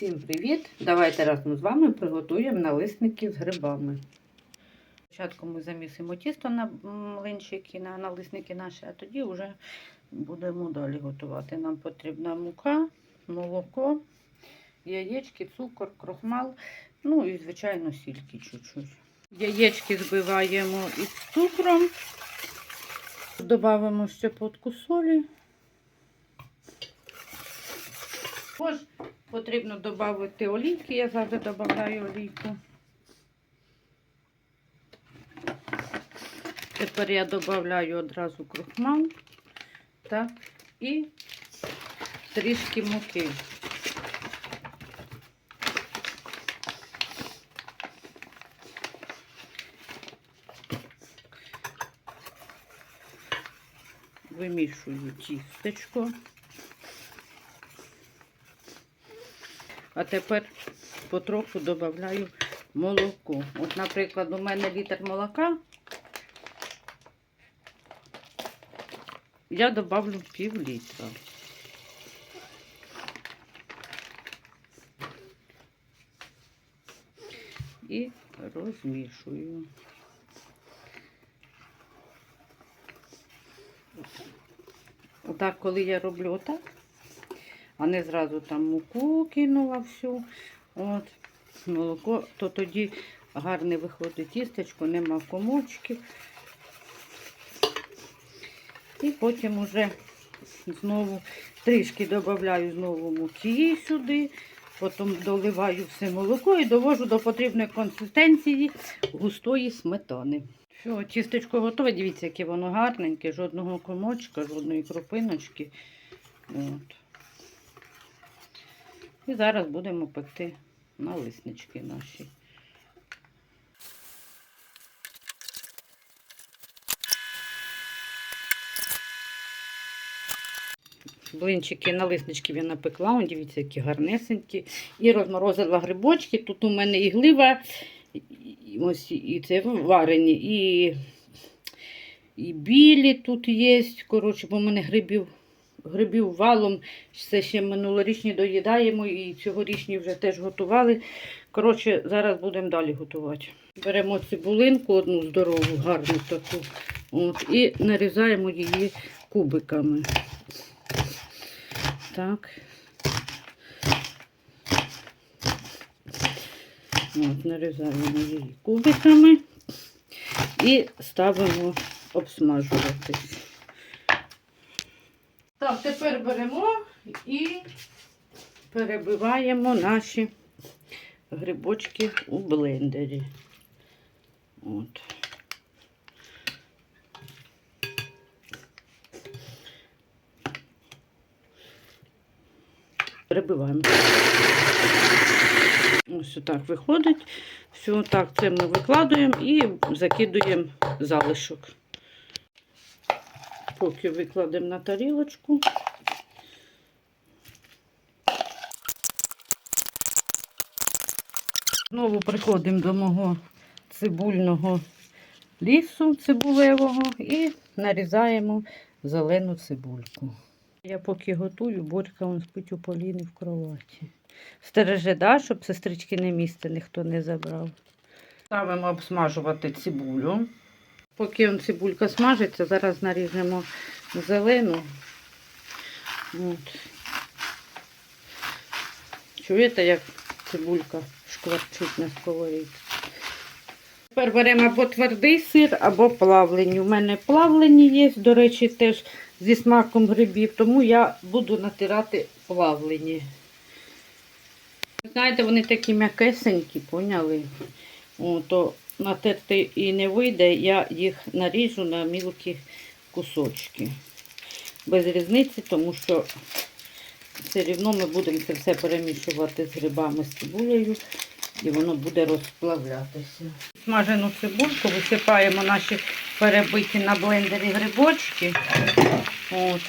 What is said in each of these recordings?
Всім привіт! Давайте разом з вами приготуємо налисники з грибами. Спочатку ми замісимо тісто на млинчики, на налисники наші, а тоді вже будемо далі готувати. Нам потрібна мука, молоко, яєчки, цукор, крохмал, ну і, звичайно, сільки чуть-чуть. Яєчки збиваємо із цукром, додаємо щепотку солі. Також потрібно додати олійки, я завжди додаю олійку. Тепер я додаю одразу крухмал так, і трішки муки. Вимішую тістечко. А тепер потроху додаю молоко. От, наприклад, у мене літр молока. Я добавлю пів літра. І розмішую. Отак, коли я роблю отак, а не зразу там муку кинула всю, от, молоко, то тоді гарне виходить тістечко, нема комочків. І потім уже знову трішки додаю знову муки сюди, потім доливаю все молоко і довожу до потрібної консистенції густої сметани. Все, тістечко готове, дивіться, яке воно гарненьке, жодного комочка, жодної крупиночки. От. І зараз будемо пекти налиснички наші. Блинчики, налиснички я напекла, он, дивіться, які гарнесенькі. І розморозила грибочки. Тут у мене і глива, і, ось і це варені, і, і білі тут є. Коротше, бо в мене грибів грибів валом. Це ще минулорічні доїдаємо і цьогорічні вже теж готували. Коротше, зараз будемо далі готувати. Беремо цибулинку, одну здорову, гарну таку. От, і нарізаємо її кубиками. Так. От, нарізаємо її кубиками і ставимо обсмажуватись. Так, тепер беремо і перебиваємо наші грибочки у блендері. От. Перебиваємо. Ось так виходить. Все, так, це ми викладуємо і закидуємо залишок. Поки викладемо на тарілочку. Знову приходимо до мого цибульного лісу цибулевого і нарізаємо зелену цибульку. Я поки готую, борька он спить у поліни в кроваті. Стереже, да, щоб сестрички не місце ніхто не забрав. Ставимо обсмажувати цибулю. Поки он цибулька смажиться, зараз наріжемо зелену. От. Чуєте, як цибулька шкварчить на сковорідці? Тепер беремо або твердий сир, або плавлені. У мене плавлені є, до речі, теж зі смаком грибів, тому я буду натирати плавлені. Знаєте, вони такі м'якесенькі, поняли? О, то натерти і не вийде, я їх наріжу на мілкі кусочки. Без різниці, тому що все рівно ми будемо це все перемішувати з грибами, з цибулею, і воно буде розплавлятися. Смажену цибульку висипаємо наші перебиті на блендері грибочки. От.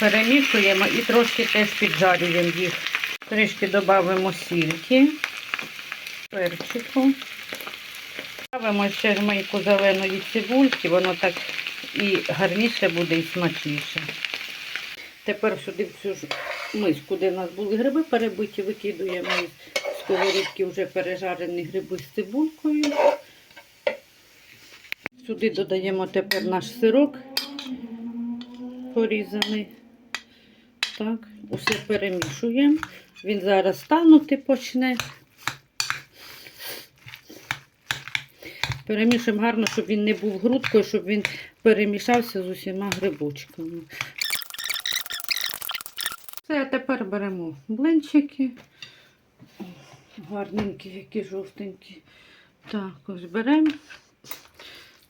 Перемішуємо і трошки теж піджарюємо їх. Трішки додамо сільки, перчику. Ставимо ще жмейку зеленої цибульки, воно так і гарніше буде, і смачніше. Тепер сюди в цю ж миску, де в нас були гриби перебиті, викидуємо із сковорідки вже пережарені гриби з цибулькою. Сюди додаємо тепер наш сирок порізаний. Так, усе перемішуємо. Він зараз танути почне. Перемішуємо гарно, щоб він не був грудкою, щоб він перемішався з усіма грибочками. Все, тепер беремо блинчики. Гарненькі, які жовтенькі. Так, ось беремо,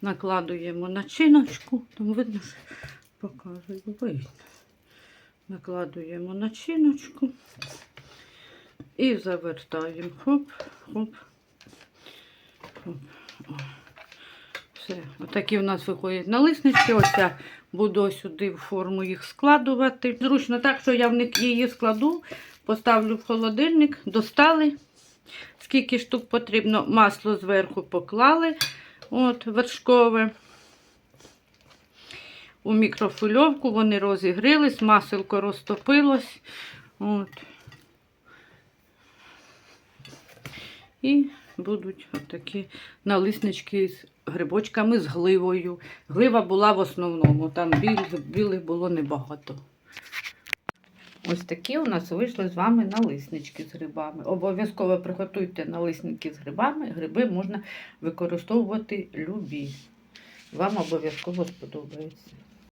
накладуємо начиночку. Там видно, що показую, видно. Накладуємо начиночку і завертаємо. Хоп, хоп, хоп. Все. Отакі у нас виходять налиснички. Ось я буду сюди в форму їх складувати. Зручно так, що я в них її складу, поставлю в холодильник, достали. Скільки штук потрібно, масло зверху поклали. От, вершкове. У мікрофильовку вони розігрілись, маселко розтопилось. От. І будуть такі налиснички з грибочками з гливою. Глива була в основному, там білих, білих було небагато. Ось такі у нас вийшли з вами налиснички з грибами. Обов'язково приготуйте налисники з грибами. Гриби можна використовувати любі. Вам обов'язково сподобається.